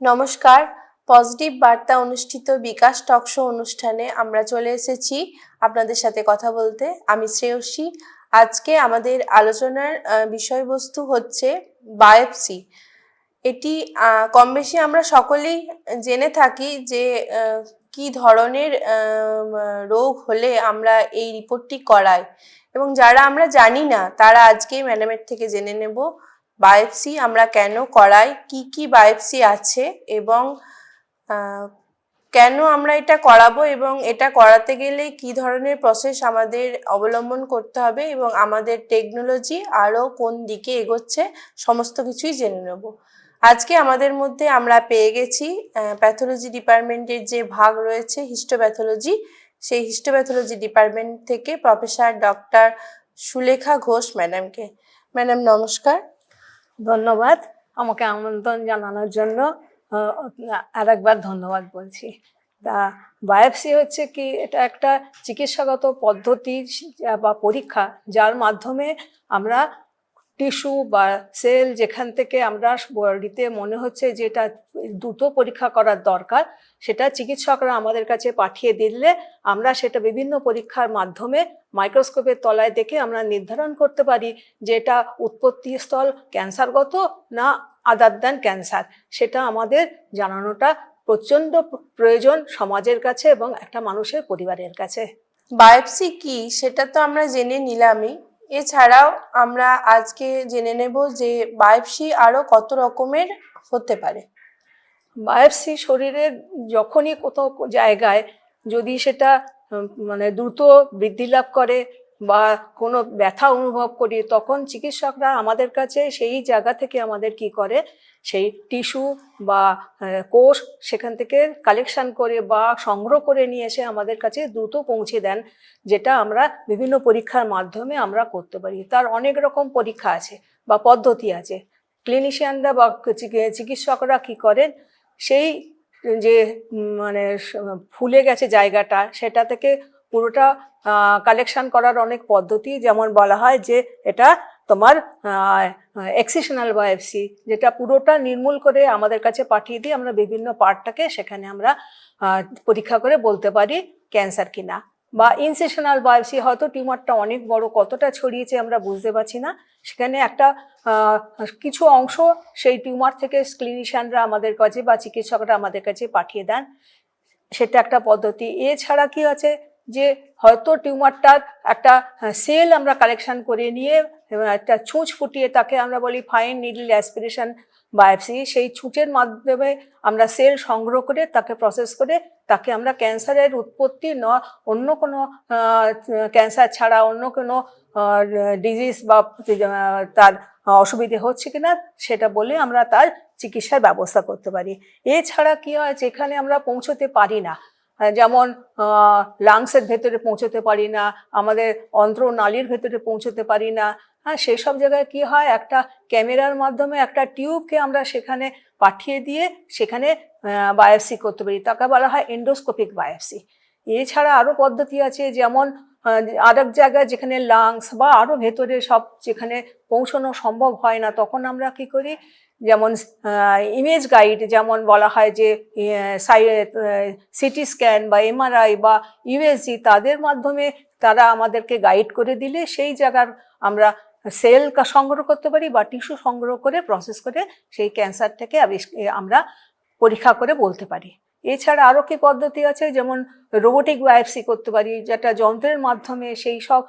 নমস্কার। পজিটিভ বার্তা অনুষ্ঠিত বিকাশ টকশো অনুষ্ঠানে আমরা চলে এসেছি আপনাদের সাথে কথা বলতে। আমি শ্রেয়সী। আজকে আমাদের আলোচনার বিষয়বস্তু হচ্ছে বায়োপসি। এটি কম বেশি আমরা সকলেই জেনে থাকি যে কি ধরনের রোগ হলে আমরা এই রিপোর্টটি করাই। এবং যারা আমরা জানি না, তারা আজকে ম্যাডামের থেকে জেনে নেব। বায়োপসি আমরা কেন করাই, কি কি বায়োপসি আছে এবং কেন আমরা এটা করাবো এবং এটা করাতে গেলে কি ধরনের প্রসেস আমাদের অবলম্বন করতে হবে এবং আমাদের টেকনোলজি আরও কোন দিকে এগোচ্ছে, সমস্ত কিছুই জেনে নেব। আজকে আমাদের মধ্যে আমরা পেয়ে গেছি প্যাথোলজি ডিপার্টমেন্টের যে ভাগ রয়েছে হিস্টোপ্যাথোলজি সেই হিস্টোপ্যাথোলজি ডিপার্টমেন্ট থেকে প্রফেসর ডক্টর সুলেখা ঘোষ ম্যাডামকে ম্যাডাম নমস্কার। ধন্যবাদ আমাকে আমন্ত্রণ জানানোর জন্য। আরেকবার ধন্যবাদ বলছি। তা বায়োপসি হচ্ছে কি, এটা একটা চিকিৎসাগত পদ্ধতি বা পরীক্ষা যার মাধ্যমে আমরা টিস্যু বা সেল যেখান থেকে আমরা বডিতে মনে হচ্ছে যে এটা দ্রুত পরীক্ষা করার দরকার, সেটা চিকিৎসকরা আমাদের কাছে পাঠিয়ে দিলে আমরা সেটা বিভিন্ন পরীক্ষার মাধ্যমে মাইক্রোস্কোপের তলায় দেখে আমরা নির্ধারণ করতে পারি যে এটা উৎপত্তি স্থল ক্যান্সারগত না আদার দ্যান ক্যান্সার সেটা আমাদের জানানোটা প্রচণ্ড প্রয়োজন সমাজের কাছে এবং একটা মানুষের পরিবারের কাছে। বায়োপসি কি? সেটা তো আমরা জেনে নিলামই। এছাড়াও আমরা আজকে জেনে নেব যে বায়োপসি আরও কত রকমের হতে পারে। বায়োপসি শরীরের যখনই কোথাও জায়গায় যদি সেটা মানে দ্রুত বৃদ্ধি লাভ করে বা কোনো ব্যথা অনুভব করি, তখন চিকিৎসকরা আমাদের কাছে সেই জায়গা থেকে আমাদের কি করে? সেই টিস্যু বা কোষ সেখান থেকে কালেকশন করে বা সংগ্রহ করে নিয়ে এসে আমাদের কাছে দ্রুত পৌঁছে দেন, যেটা আমরা বিভিন্ন পরীক্ষার মাধ্যমে আমরা করতে পারি। তার অনেক রকম পরীক্ষা আছে বা পদ্ধতি আছে। ক্লিনিশিয়ানরা বা চিকিৎসকরা কি করেন? সেই যে মানে ফুলে গেছে জায়গাটা, সেটা থেকে পুরোটা কালেকশন করার অনেক পদ্ধতি, যেমন বলা হয় যে এটা তোমার এক্সিশনাল বায়োপসি যেটা পুরোটা নির্মূল করে আমাদের কাছে পাঠিয়ে দিয়ে আমরা বিভিন্ন পার্টটাকে সেখানে আমরা পরীক্ষা করে বলতে পারি ক্যান্সার কিনা। বা ইনসেশনাল বায়োপসি হয়তো টিউমারটা অনেক বড়, কতটা ছড়িয়েছে আমরা বুঝতে পারছি না। সেখানে একটা কিছু অংশ সেই টিউমার থেকে ক্লিনিশিয়ানরা আমাদের কাছে বা চিকিৎসকরা আমাদের কাছে পাঠিয়ে দেন। সেটা একটা পদ্ধতি। এছাড়া কি আছে? যে হয়তো টিউমারটার একটা সেল আমরা কালেকশন করে নিয়ে এবং একটা ছুঁচ ফুটিয়ে তাকে আমরা বলি ফাইন নিডল অ্যাসপিরেশন বায়োপসি সেই ছুঁচের মাধ্যমে আমরা সেল সংগ্রহ করে তাকে প্রসেস করে তাকে আমরা ক্যান্সারের উৎপত্তি ন, অন্য কোনো ক্যান্সার ছাড়া অন্য কোনো ডিজিজ বা তার অসুবিধে হচ্ছে কিনা সেটা বলে আমরা তার চিকিৎসার ব্যবস্থা করতে পারি। এছাড়া কি হয়, যেখানে আমরা পৌঁছতে পারি না যেমন লাংসের ভেতরে পৌঁছতে পারি না, আমাদের অন্ত্রনালীর ভেতরে পৌঁছতে পারি না। হ্যাঁ সেই সব জায়গায় কি হয়? একটা ক্যামেরার মাধ্যমে একটা টিউবকে আমরা সেখানে পাঠিয়ে দিয়ে সেখানে বায়োপসি করতে পারি। তাকে বলা হয় এন্ডোস্কোপিক বায়োপসি এছাড়া আরও পদ্ধতি আছে, যেমন আর এক জায়গায় যেখানে লাংস বা আরও ভেতরে সব যেখানে পৌঁছানো সম্ভব হয় না, তখন আমরা কি করি? যেমন ইমেজ গাইড যেমন বলা হয় যে সিটি স্ক্যান বা এমআরআই বা ইউএসজি তাদের মাধ্যমে তারা আমাদেরকে গাইড করে দিলে সেই জায়গার আমরা সেল সংগ্রহ করতে পারি বা টিস্যু সংগ্রহ করে প্রসেস করে সেই ক্যান্সারটাকে আমরা পরীক্ষা করে বলতে পারি। এছাড়া আরও কি পদ্ধতি আছে? যেমন রোবোটিক বায়োপসি করতে পারি, যেটা যন্ত্রের মাধ্যমে সেই সব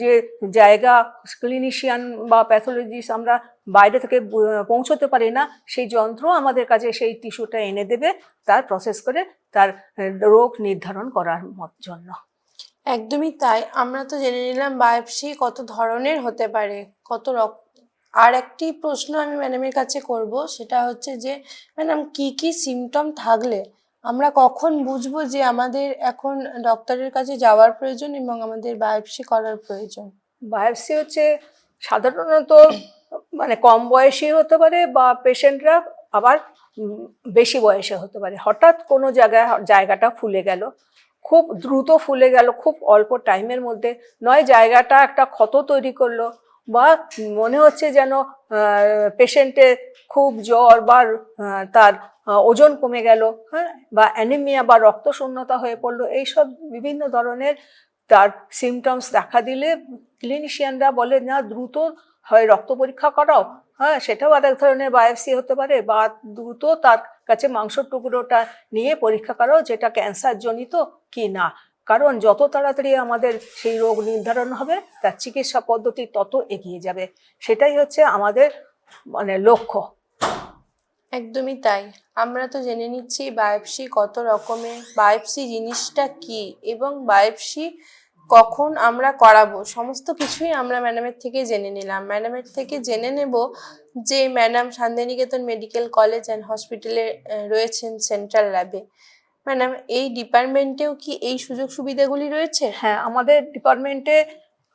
যে জায়গা ক্লিনিশিয়ান বা প্যাথোলজিস্ট আমরা বাইরে থেকে পৌঁছতে পারি না, সেই যন্ত্র আমাদের কাছে সেই টিস্যুটা এনে দেবে, তার প্রসেস করে তার রোগ নির্ধারণ করার জন্য। একদমই তাই। আমরা তো জেনে নিলাম বায়োপসি কত ধরনের হতে পারে, কত রক আর একটি প্রশ্ন আমি ম্যাডামের কাছে করব, সেটা হচ্ছে যে ম্যাডাম কি কি সিমটম থাকলে আমরা কখন বুঝব যে আমাদের এখন ডক্টরের কাছে যাওয়ার প্রয়োজন এবং আমাদের বায়োপসি করার প্রয়োজন? বায়োপসি হচ্ছে সাধারণত মানে কম বয়সী হতে পারে বা পেশেন্টরা আবার বেশি বয়সে হতে পারে। হঠাৎ কোনো জায়গায় জায়গাটা ফুলে গেল, খুব দ্রুত ফুলে গেল, খুব অল্প টাইমের মধ্যে। নয়, জায়গাটা একটা ক্ষত তৈরি করল বা মনে হচ্ছে যেন পেশেন্টের খুব জ্বর বা তার ওজন কমে গেল হ্যাঁ বা অ্যানিমিয়া বা রক্ত শূন্যতা হয়ে পড়ল, এইসব বিভিন্ন ধরনের তার সিমটমস দেখা দিলে ক্লিনিশিয়ানরা বলে, না, দ্রুত হয়, রক্ত পরীক্ষা করাও। হ্যাঁ সেটাও আরেক ধরনের বায়োপসি হতে পারে, বা দ্রুত তার কাছে মাংসর টুকরোটা নিয়ে পরীক্ষা করাও, যেটা ক্যান্সার জনিত কি না। কারণ যত তাড়াতাড়ি আমাদের সেই রোগ নির্ধারণ হবে, তার চিকিৎসা পদ্ধতি তত এগিয়ে যাবে। সেটাই হচ্ছে আমাদের মানে লক্ষ্য। একদমই তাই। আমরা তো জেনে নিচ্ছি বায়োপসি কত রকমের, বায়োপসি জিনিসটা কি এবং বায়োপসি কখন আমরা করাবো, সমস্ত কিছুই আমরা ম্যাডামের থেকে জেনে নিলাম। ম্যাডামের থেকে জেনে নেব যে madam Santiniketan medical college and হসপিটালে রয়েছেন সেন্ট্রাল ল্যাবে। ম্যাডাম এই ডিপার্টমেন্টেও কি এই সুযোগ সুবিধাগুলি রয়েছে? হ্যাঁ আমাদের ডিপার্টমেন্টে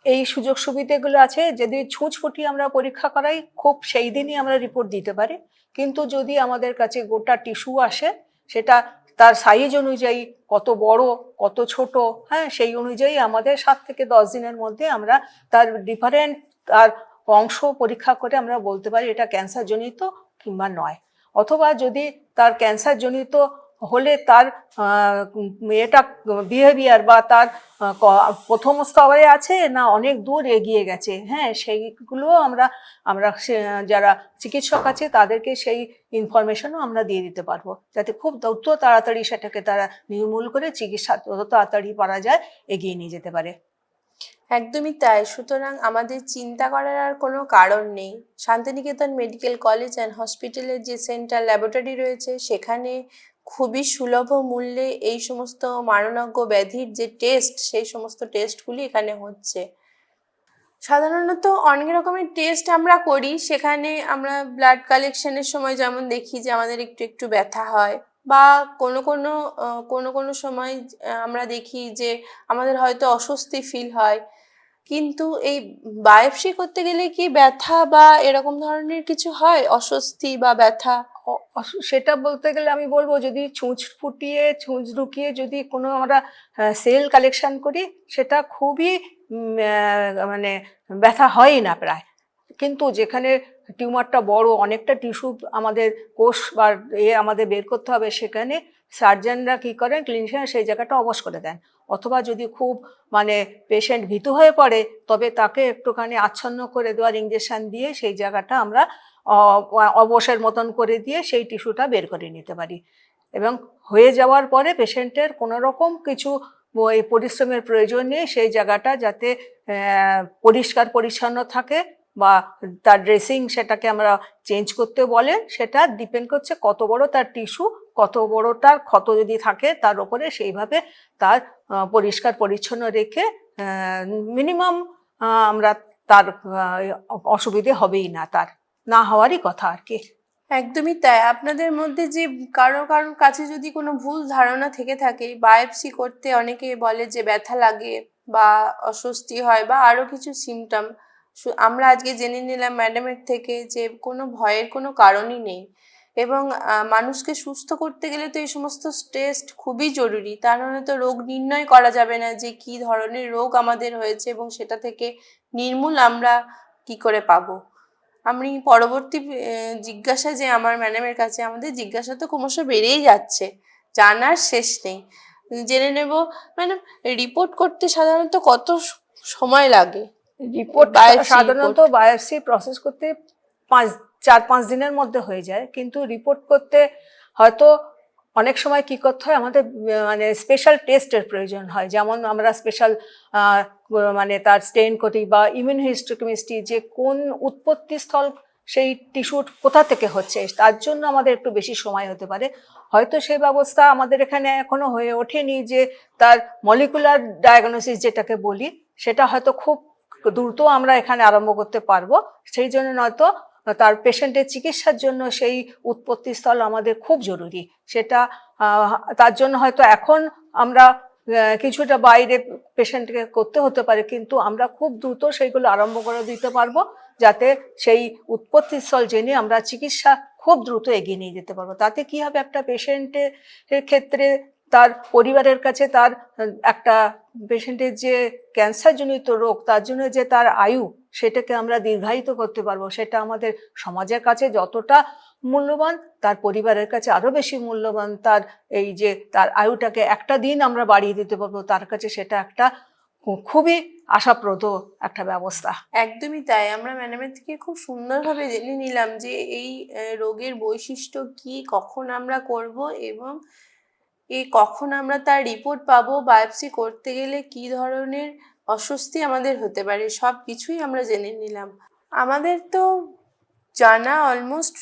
এই সুযোগ সুবিধাগুলো আছে। যদি ছুঁচ ফুটি আমরা পরীক্ষা করাই, খুব সেই দিনই আমরা রিপোর্ট দিতে পারি। কিন্তু যদি আমাদের কাছে গোটা টিস্যু আসে, সেটা তার সাইজ অনুযায়ী কত বড়, কত ছোট হ্যাঁ সেই অনুযায়ী আমাদের সাত থেকে দশ দিনের মধ্যে আমরা তার ডিফারেন্ট তার অংশ পরীক্ষা করে আমরা বলতে পারি এটা ক্যান্সার জনিত কিংবা নয়। অথবা যদি তার ক্যান্সার জনিত হলে তার এটা বিহেভিয়ার বা তার প্রথম স্তরে আছে না অনেক দূর এগিয়ে গেছে? হ্যাঁ সেইগুলো আমরা আমরা যারা চিকিৎসক আছে তাদেরকে সেই ইনফরমেশনও আমরা দিয়ে দিতে পারব। যাতে খুব দ্রুত তাড়াতাড়ি সেটাকে তারা নির্মূল করে চিকিৎসা যত তাড়াতাড়ি পারা যায়, এগিয়ে নিয়ে যেতে পারে। একদমই তাই। সুতরাং আমাদের চিন্তা করার আর কোনো কারণ নেই। শান্তিনিকেতন মেডিকেল কলেজ অ্যান্ড হসপিটালের যে সেন্ট্রাল ল্যাবরেটরি রয়েছে, সেখানে খুবই সুলভ মূল্যে এই সমস্ত মারণাজ্ঞ ব্যাধির যে টেস্ট সেই সমস্ত টেস্টগুলি এখানে হচ্ছে। সাধারণত অনেক রকমের টেস্ট আমরা করি। সেখানে আমরা ব্লাড কালেকশনের সময় যেমন দেখি যে আমাদের একটু একটু ব্যথা হয় বা কোনো কোনো কোনো কোনো সময় আমরা দেখি যে আমাদের হয়তো অস্বস্তি ফিল হয়। কিন্তু এই বায়োপসি করতে গেলে কি ব্যথা বা এরকম ধরনের কিছু হয়? অস্বস্তি বা ব্যথা? সেটা বলতে গেলে আমি বলব যদি ছুঁচ ফুটিয়ে, ছুঁচ ঢুকিয়ে যদি কোনো আমরা সেল কালেকশন করি, সেটা খুবই মানে ব্যথা হয়ই না প্রায়। কিন্তু যেখানে টিউমারটা বড়, অনেকটা টিস্যু আমাদের কোষ বা এ আমাদের বের করতে হবে, সেখানে সার্জনরা কি করেন? ক্লিনিশিয়ান সেই জায়গাটা অবশ করে দেন। অথবা যদি খুব মানে পেশেন্ট ভীতু হয়ে পড়ে, তবে তাকে একটুখানি আচ্ছন্ন করে দেওয়ার ইঞ্জেকশন দিয়ে সেই জায়গাটা আমরা অবসের মতন করে দিয়ে সেই টিস্যুটা বের করে নিতে পারি। এবং হয়ে যাওয়ার পরে পেশেন্টের কোনো রকম কিছু ওই পরিশ্রমের প্রয়োজন নেই, সেই জায়গাটা যাতে পরিষ্কার পরিচ্ছন্ন থাকে বা তার ড্রেসিং সেটাকে আমরা চেঞ্জ করতে বলে সেটা ডিপেন্ড করছে কত বড় তার টিস্যু কত বড় তার ক্ষত যদি থাকে তার উপরে সেইভাবে তার পরিষ্কার পরিচ্ছন্ন রেখে মিনিমাম আমরা তার অসুবিধে হবেই না তার। না হওয়ারই কথা আর কি। একদমই তাই। আপনাদের মধ্যে যে কারও কারোর কাছে যদি কোনো ভুল ধারণা থেকে থাকে, বায়োপসি করতে অনেকে বলে যে ব্যথা লাগে বা অস্বস্তি হয় বা আরও কিছু সিমটম আমরা আজকে জেনে নিলাম ম্যাডামের থেকে যে কোনো ভয়ের কোনো কারণই নেই। এবং মানুষকে সুস্থ করতে গেলে তো এই সমস্ত টেস্ট খুবই জরুরি। তার নাহলে তো রোগ নির্ণয় করা যাবে না যে কি ধরনের রোগ আমাদের হয়েছে এবং সেটা থেকে নির্মূল আমরা কি করে পাবো। আমি পরবর্তী জিজ্ঞাসা যে আমার ম্যাডামের কাছে আমাদের জিজ্ঞাসা তো ক্রমশ বেড়েই যাচ্ছে। জানার শেষ নেই। জেনে নেব ম্যাডাম রিপোর্ট করতে সাধারণত কত সময় লাগে? রিপোর্ট সাধারণত বায়োপসি প্রসেস করতে পাঁচ চার পাঁচ দিনের মধ্যে হয়ে যায়। কিন্তু রিপোর্ট করতে হয়তো অনেক সময় কি করতে হয়, আমাদের মানে স্পেশাল টেস্টের প্রয়োজন হয়। যেমন আমরা স্পেশাল মানে তার স্টেন করি বা ইমিউন হিস্টোকেমিস্ট্রি যে কোন উৎপত্তি স্থল সেই টিস্যুর কোথা থেকে হচ্ছে, তার জন্য আমাদের একটু বেশি সময় হতে পারে। হয়তো সেই ব্যবস্থা আমাদের এখানে এখনও হয়ে ওঠেনি যে তার মলিকুলার ডায়াগনোসিস যেটাকে বলি, সেটা হয়তো খুব দ্রুত আমরা এখানে আরম্ভ করতে পারব। সেই জন্য নয়তো তার পেশেন্টের চিকিৎসার জন্য সেই উৎপত্তি স্থল আমাদের খুব জরুরি। সেটা তার জন্য হয়তো এখন আমরা কিছুটা বাইরে পেশেন্টকে করতে হতে পারে, কিন্তু আমরা খুব দ্রুত সেইগুলো আরম্ভ করে দিতে পারব, যাতে সেই উৎপত্তি স্থল জেনে আমরা চিকিৎসা খুব দ্রুত এগিয়ে নিয়ে যেতে পারব। তাতে কি হবে? একটা পেশেন্টের ক্ষেত্রে তার পরিবারের কাছে তার একটা পেশেন্টের যে ক্যান্সারজনিত রোগ, তার জন্য যে তার আয়ু, সেটাকে আমরা দীর্ঘায়িত করতে পারব। সেটা আমাদের সমাজের কাছে যতটা মূল্যবান, তার পরিবারের কাছে আরও বেশি মূল্যবান, তার এই যে তার আয়ুটাকে একটা দিন আমরা বাড়িয়ে দিতে পারব, তার কাছে সেটা একটা খুবই আশাপ্রদ একটা ব্যবস্থা। একদমই তাই। আমরা ম্যাডামের থেকে খুব সুন্দরভাবে জেনে নিলাম যে এই রোগের বৈশিষ্ট্য কি, কখন আমরা করব এবং এই কখন আমরা তার রিপোর্ট পাবো বায়োপসি করতে গেলে কি ধরনের অস্বস্তি আমাদের হতে পারে, সব কিছুই আমরা জেনে নিলাম। আমাদের তো জানা অলমোস্ট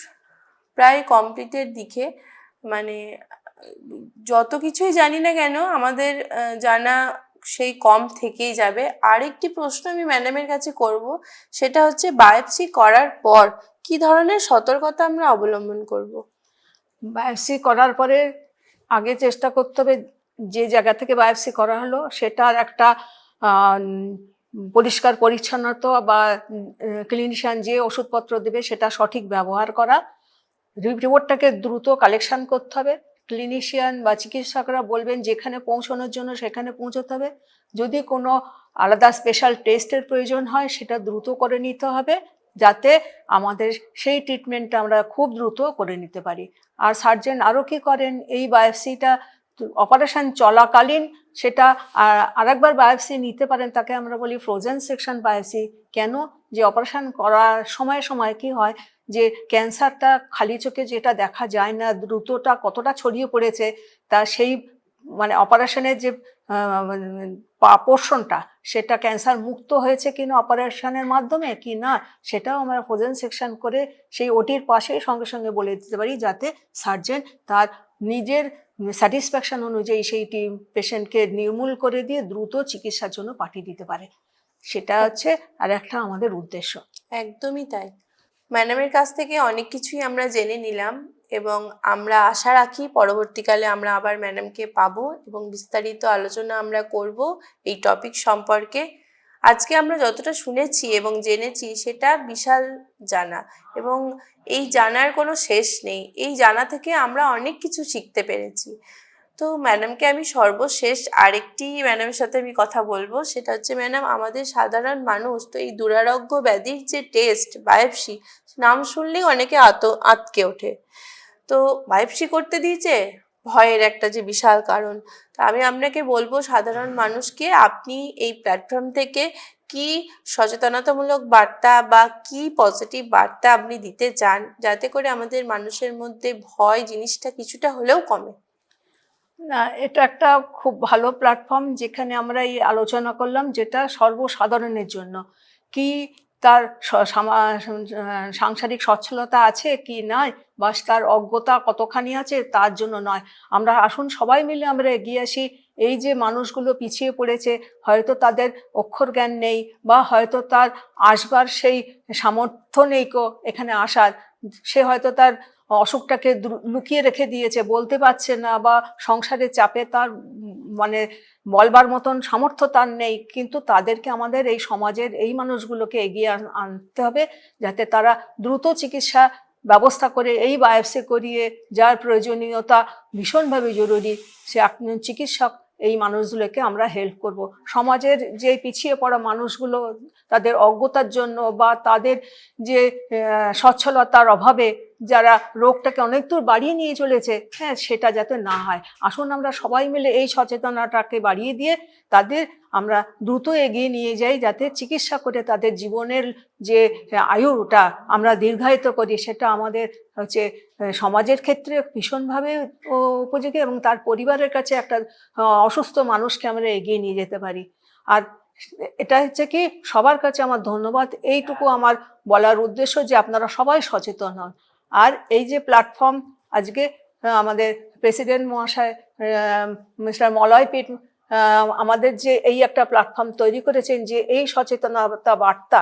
প্রায় কমপ্লিটের দিকে মানে যত কিছুই জানি না কেন আমাদের জানা সেই কম থেকেই যাবে। আরেকটি প্রশ্ন আমি ম্যাডামের কাছে করব, সেটা হচ্ছে বায়োপসি করার পর কি ধরনের সতর্কতা আমরা অবলম্বন করব? বায়োপসি করার পরে আগে চেষ্টা করতে হবে যে জায়গা থেকে বায়োপসি করা হলো সেটার একটা পরিষ্কার পরিচ্ছন্নতা বা ক্লিনিশিয়ান যে ওষুধপত্র দেবে সেটা সঠিক ব্যবহার করা। রিপোর্টটাকে দ্রুত কালেকশন করতে হবে। ক্লিনিশিয়ান বা চিকিৎসকরা বলবেন যেখানে পৌঁছানোর জন্য সেখানে পৌঁছতে হবে। যদি কোনো আলাদা স্পেশাল টেস্টের প্রয়োজন হয় সেটা দ্রুত করে নিতে হবে। যাতে আমাদের সেই ট্রিটমেন্টটা আমরা খুব দ্রুত করে নিতে পারি। আর সার্জেন আরও কি করেন? এই বায়োপসিটা অপারেশন চলাকালীন সেটা আর আরেকবার বায়োপসি নিতে পারেন, তাকে আমরা বলি ফ্রোজেন সেকশন বায়োপসি কেন? যে অপারেশন করার সময় সময় কি হয়? যে ক্যান্সারটা খালি চোখে যেটা দেখা যায় না, দ্রুতটা কতটা ছড়িয়ে পড়েছে, তা সেই মানে অপারেশনের যে পোর্শনটা, সেটা ক্যান্সার মুক্ত হয়েছে কিনা অপারেশনের মাধ্যমে, কি না, সেটাও আমরা ফ্রোজেন সেকশন করে সেই ওটির পাশে সঙ্গে সঙ্গে বলে দিতে পারি যাতে সার্জেন তার নিজের স্যাটিসফ্যাকশন অনুযায়ী সেইটি পেশেন্টকে নির্মূল করে দিয়ে দ্রুত চিকিৎসার জন্য পাঠিয়ে দিতে পারে। সেটা হচ্ছে আর একটা আমাদের উদ্দেশ্য। একদমই তাই। ম্যাডামের কাছ থেকে অনেক কিছুই আমরা জেনে নিলাম। এবং আমরা আশা রাখি পরবর্তীকালে আমরা আবার ম্যাডামকে পাবো এবং বিস্তারিত আলোচনা আমরা করব এই টপিক সম্পর্কে। আজকে আমরা যতটা শুনেছি এবং জেনেছি সেটা বিশাল জানা এবং এই জানার কোনো শেষ নেই। এই জানা থেকে আমরা অনেক কিছু শিখতে পেরেছি। তো ম্যাডামকে আমি সর্বশেষ আরেকটি ম্যাডামের সাথে আমি কথা বলব। সেটা হচ্ছে ম্যাডাম আমাদের সাধারণ মানুষ তো এই দুরারোগ্য ব্যাধির যে টেস্ট বায়োপসি নাম শুনলেই অনেকে আত, আতকে ওঠে। তো বায়োপসি করতে দিয়েছে? ভয়ের একটা যে বিশাল কারণ। তো আমি আপনাকে বলব, সাধারণ মানুষকে আপনি এই প্ল্যাটফর্ম থেকে কি সচেতনতামূলক বার্তা বা কি পজিটিভ বার্তা আপনি দিতে চান, যাতে করে আমাদের মানুষের মধ্যে ভয় জিনিসটা কিছুটা হলেও কমে? না, এটা একটা খুব ভালো প্ল্যাটফর্ম যেখানে আমরা এই আলোচনা করলাম, যেটা সর্বসাধারণের জন্য। কি তার সাংসারিক সচ্ছলতা আছে কি নয় বা তার অজ্ঞতা কতখানি আছে তার জন্য নয়। আমরা আসুন সবাই মিলে আমরা এগিয়ে আসি। এই যে মানুষগুলো পিছিয়ে পড়েছে, হয়তো তাদের অক্ষর জ্ঞান নেই বা হয়তো তার আসবার সেই সামর্থ্য নেই কো এখানে আসার। সে হয়তো তার অসুখটাকে লুকিয়ে রেখে দিয়েছে, বলতে পারছে না বা সংসারের চাপে তার মানে বলবার মতন সামর্থ্য তার নেই। কিন্তু তাদেরকে আমাদের এই সমাজের এই মানুষগুলোকে এগিয়ে আনতে হবে যাতে তারা দ্রুত চিকিৎসা ব্যবস্থা করে, এই বায়োপসি করিয়ে, যার প্রয়োজনীয়তা ভীষণভাবে জরুরি, সে একজন চিকিৎসক এই মানুষগুলোকে আমরা হেল্প করব। সমাজের যে পিছিয়ে পড়া মানুষগুলো, তাদের অজ্ঞতার জন্য বা তাদের যে সচ্ছলতার অভাবে যারা রোগটাকে অনেক দূর বাড়িয়ে নিয়ে চলেছে হ্যাঁ সেটা যাতে না হয়। আসুন আমরা সবাই মিলে এই সচেতনতাকে বাড়িয়ে দিয়ে তাদের আমরা দ্রুত এগিয়ে নিয়ে যাই, যাতে চিকিৎসা করে তাদের জীবনের যে আয়ুটা আমরা দীর্ঘায়িত করি, সেটা আমাদের হচ্ছে সমাজের ক্ষেত্রে ভীষণভাবে উপযোগী এবং তার পরিবারের কাছে একটা অসুস্থ মানুষকে আমরা এগিয়ে নিয়ে যেতে পারি। আর এটা হচ্ছে কি, সবার কাছে আমার ধন্যবাদ। এইটুকু আমার বলার উদ্দেশ্য যে আপনারা সবাই সচেতন হন। আর এই যে প্ল্যাটফর্ম আজকে আমাদের প্রেসিডেন্ট মহাশয় মিস্টার মলয় পিট আমাদের যে এই একটা প্ল্যাটফর্ম তৈরি করেছেন যে এই সচেতনতা বার্তা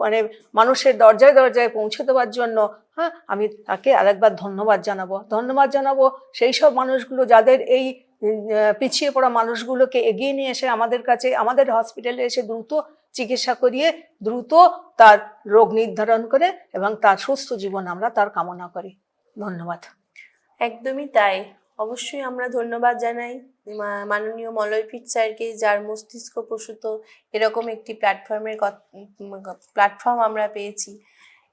মানে মানুষের দরজায় দরজায় পৌঁছে দেওয়ার জন্য হ্যাঁ আমি তাকে আরেকবার ধন্যবাদ জানাব। ধন্যবাদ জানাব সেই সব মানুষগুলো যাদের এই পিছিয়ে পড়া মানুষগুলোকে এগিয়ে নিয়ে এসে আমাদের কাছে, আমাদের হসপিটালে এসে দ্রুত চিকিৎসা করিয়ে দ্রুত তার রোগ নির্ধারণ করে এবং তার সুস্থ জীবন আমরা তার কামনা করি। ধন্যবাদ। একদমই তাই। অবশ্যই আমরা ধন্যবাদ জানাই। মাননীয় মলয়পীঠ স্যারকে, যার মস্তিষ্ক প্রসূত এরকম একটি প্ল্যাটফর্মের প্ল্যাটফর্ম আমরা পেয়েছি।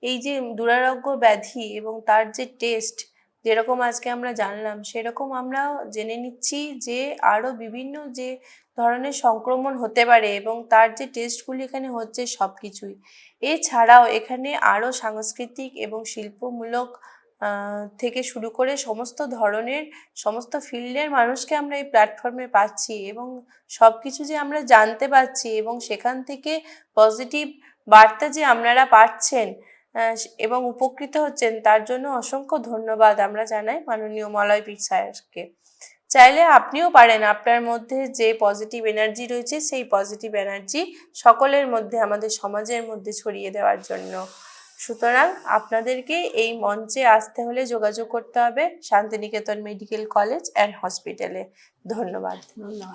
এই যে দুরারোগ্য ব্যাধি এবং তার যে টেস্ট, যেরকম আজকে আমরা জানলাম, সেরকম আমরা জেনে নিচ্ছি যে আরও বিভিন্ন যে ধরনের সংক্রমণ হতে পারে এবং তার যে টেস্টগুলি এখানে হচ্ছে সব কিছুই এছাড়াও এখানে আরও সাংস্কৃতিক এবং শিল্পমূলক থেকে শুরু করে সমস্ত ধরনের, সমস্ত ফিল্ডের মানুষকে আমরা এই প্ল্যাটফর্মে পাচ্ছি এবং সব কিছু যে আমরা জানতে পারছি এবং সেখান থেকে পজিটিভ বার্তা যে আপনারা পাচ্ছেন এবং উপকৃত হচ্ছেন, তার জন্য অসংখ্য ধন্যবাদ আমরা জানাই মাননীয় মলয় পীর স্যারকে চাইলে আপনিও পারেন আপনার মধ্যে যে পজিটিভ এনার্জি রয়েছে, সেই পজিটিভ এনার্জি সকলের মধ্যে, আমাদের সমাজের মধ্যে ছড়িয়ে দেওয়ার জন্য। সুতরাং আপনাদেরকে এই মঞ্চে আসতে হলে যোগাযোগ করতে হবে শান্তিনিকেতন মেডিকেল কলেজ অ্যান্ড হসপিটালে। ধন্যবাদ। ধন্যবাদ।